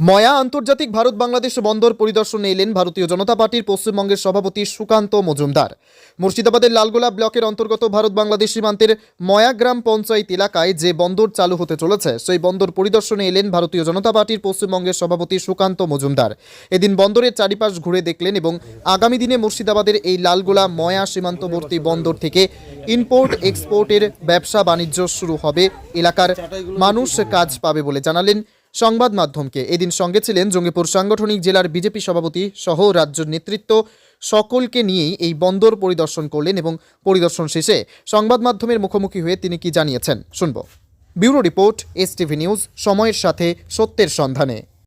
ময়া আন্তর্জাতিক ভারত বাংলাদেশ বন্দর পরিদর্শনে এলেন ভারতীয় জনতা পার্টির পশ্চিমবঙ্গের সভাপতি সুকান্ত মজুমদার। মুর্শিদাবাদের লালগোলা ব্লকের অন্তর্গত ভারত বাংলাদেশ সীমান্তের ময়া গ্রাম পঞ্চায়েত এলাকায় যে বন্দর চালু হতে চলেছে, সেই বন্দর পরিদর্শনে এলেন ভারতীয় জনতা পার্টির পশ্চিমবঙ্গের সভাপতি সুকান্ত মজুমদার। এদিন বন্দরের চারিপাশ ঘুরে দেখলেন এবং আগামী দিনে মুর্শিদাবাদের এই লালগোলা ময়া সীমান্তবর্তী বন্দর থেকে ইম্পোর্ট এক্সপোর্টের ব্যবসা বাণিজ্য শুরু হবে, এলাকার মানুষ কাজ পাবে বলে জানালেন সংবাদ মাধ্যমকে। এদিন সঙ্গে ছিলেন জঙ্গিপুর সাংগঠনিক জেলার বিজেপি সভাপতি সহ রাজ্য নেতৃত্ব। সকলকে নিয়েই এই বন্দর পরিদর্শন করলেন এবং পরিদর্শন শেষে সংবাদ মাধ্যমের মুখোমুখি হয়ে তিনি কি জানিয়েছেন, শুনব। ব্যুরো রিপোর্ট, এস নিউজ, সময়ের সাথে সত্যের সন্ধানে।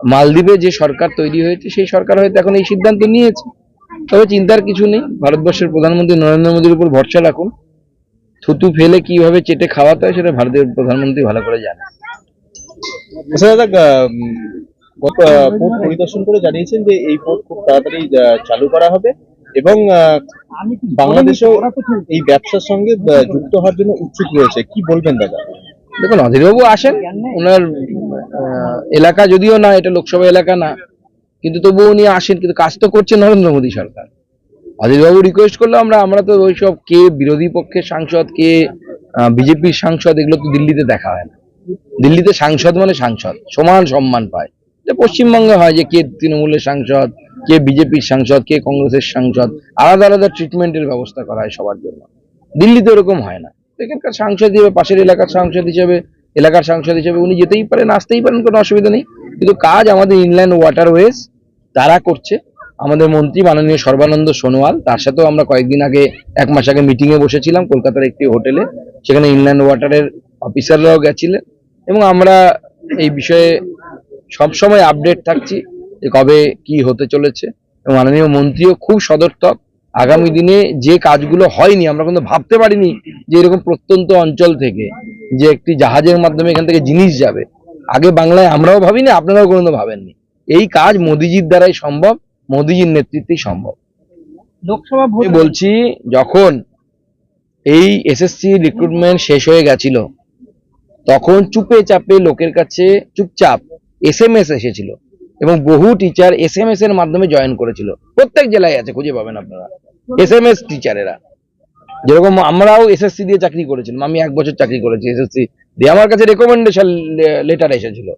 মালদ্বীপে যে সরকার তৈরি হয়েছে সেই সরকার হয়তো এখন এই সিদ্ধান্ত নিয়েছে। তবে চিন্তার কিছু নেই। ভারতবর্ষের প্রধানমন্ত্রী নরেন্দ্র মোদীর উপর ভরসা রাখুন। থুতু ফেলে কীভাবে চেটে খাওয়াতে হয় সেটা ভারতের প্রধানমন্ত্রী ভালো করে জানে পোর্ট পরিদর্শন করে জানিয়েছেন যে এই পোর্ট খুব তাড়াতাড়ি চালু করা হবে এবং বাংলাদেশও এই ব্যবসার সঙ্গে যুক্ত হওয়ার জন্য উৎসুক রয়েছে। কি বলবেন দাদা? দেখুন অধীরবাবু আসেন। ওনার এলাকা যদিও না, এটা লোকসভা এলাকা না, কিন্তু তবুও উনি আসেন, কিন্তু কাজ তো করছে নরেন্দ্র মোদী সরকার। অধীরবাবু রিকোয়েস্ট করল, আমরা আমরা তো ওইসব কে বিরোধী পক্ষের সাংসদ, কে বিজেপির সাংসদ, এগুলো তো দিল্লিতে দেখা হয় না। দিল্লিতে সাংসদ মানে সাংসদ, সমান সম্মান পায়। পশ্চিমবঙ্গে হয় যে কে তৃণমূলের সাংসদ, কে বিজেপির সাংসদ, কে কংগ্রেসের সাংসদ, আলাদা আলাদা ট্রিটমেন্টের ব্যবস্থা করা হয় সবার জন্য। দিল্লিতে ওরকম হয় না। এখানকার সাংসদ হিসেবে, পাশের এলাকার সাংসদ হিসেবে এলাকার সাংসদ হিসেবে উনি যেতেই পারেন, আসতেই পারেন, কোনো অসুবিধা নেই। কিন্তু কাজ আমাদের ইনল্যান্ড ওয়াটারওয়েজ তারা করছে। আমাদের মন্ত্রী মাননীয় সর্বানন্দ সোনোয়াল, তার সাথেও আমরা কয়েকদিন আগে, এক মাস আগে মিটিং এ বসেছিলাম কলকাতার একটি হোটেলে। সেখানে ইনল্যান্ড ওয়াটারের অফিসাররাও গেছিলেন। এবং আমরা এই বিষয়ে সবসময় আপডেট থাকছি যে কবে কি হতে চলেছে। এবং মাননীয় মন্ত্রীও খুব সদর্থক। আগামী দিনে যে কাজগুলো হয়নি আমরা কিন্তু ভাবতে পারিনি যে এরকম প্রত্যন্ত অঞ্চল থেকে যে একটি জাহাজের মাধ্যমে এখান থেকে জিনিস যাবে। আগে বাংলায় আমরাও ভাবিনি আপনারাও কোনো ভাবেননি। এই কাজ মোদিজির দ্বারাই সম্ভব মোদিজির নেতৃত্বেই সম্ভব। লোকসভা বলছি যখন এই এসএসসি রিক্রুটমেন্ট শেষ হয়ে গেছিল তখন চুপে চাপে লোকের কাছে চুপচাপ এস এম এস এসেছিল। এবং বহু টিচার এস এম এস এর মাধ্যমে জয়েন করেছিল। প্রত্যেক জেলায় আছে, খুঁজে পাবেন আপনারা। এস এম এস টিচারেরা যেরকম আমরাও এসএসসি দিয়ে চাকরি করেছিলাম, আমি এক বছর চাকরি করেছি এসএসসি দিয়ে। আমার কাছে রেকমেন্ডেশন লেটার এসেছিল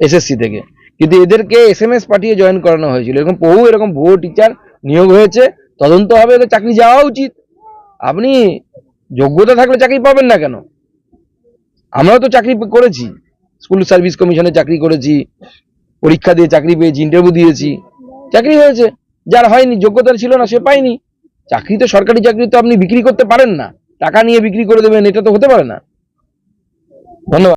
এসএসসি থেকে। কিন্তু এদেরকে এস এম এস পাঠিয়ে জয়েন করানো হয়েছিল। এরকম বহু, এরকম ভুয়ো টিচার নিয়োগ হয়েছে। তদন্ত হবে, এদের চাকরি যাওয়া উচিত। আপনি যোগ্যতা থাকলে চাকরি পাবেন না কেন? আমরাও তো চাকরি করেছি। স্কুল সার্ভিস কমিশনে চাকরি করেছি। পরীক্ষা দিয়ে চাকরি পেয়েছি ইন্টারভিউ দিয়েছি। চাকরি হয়েছে। যার হয়নি যোগ্যতা ছিল না, সে পায়নি। চাকরি তো সরকারি চাকরি তো আপনি বিক্রি করতে পারেন না। টাকা নিয়ে বিক্রি করে দেবেন, এটা তো হতে পারে না।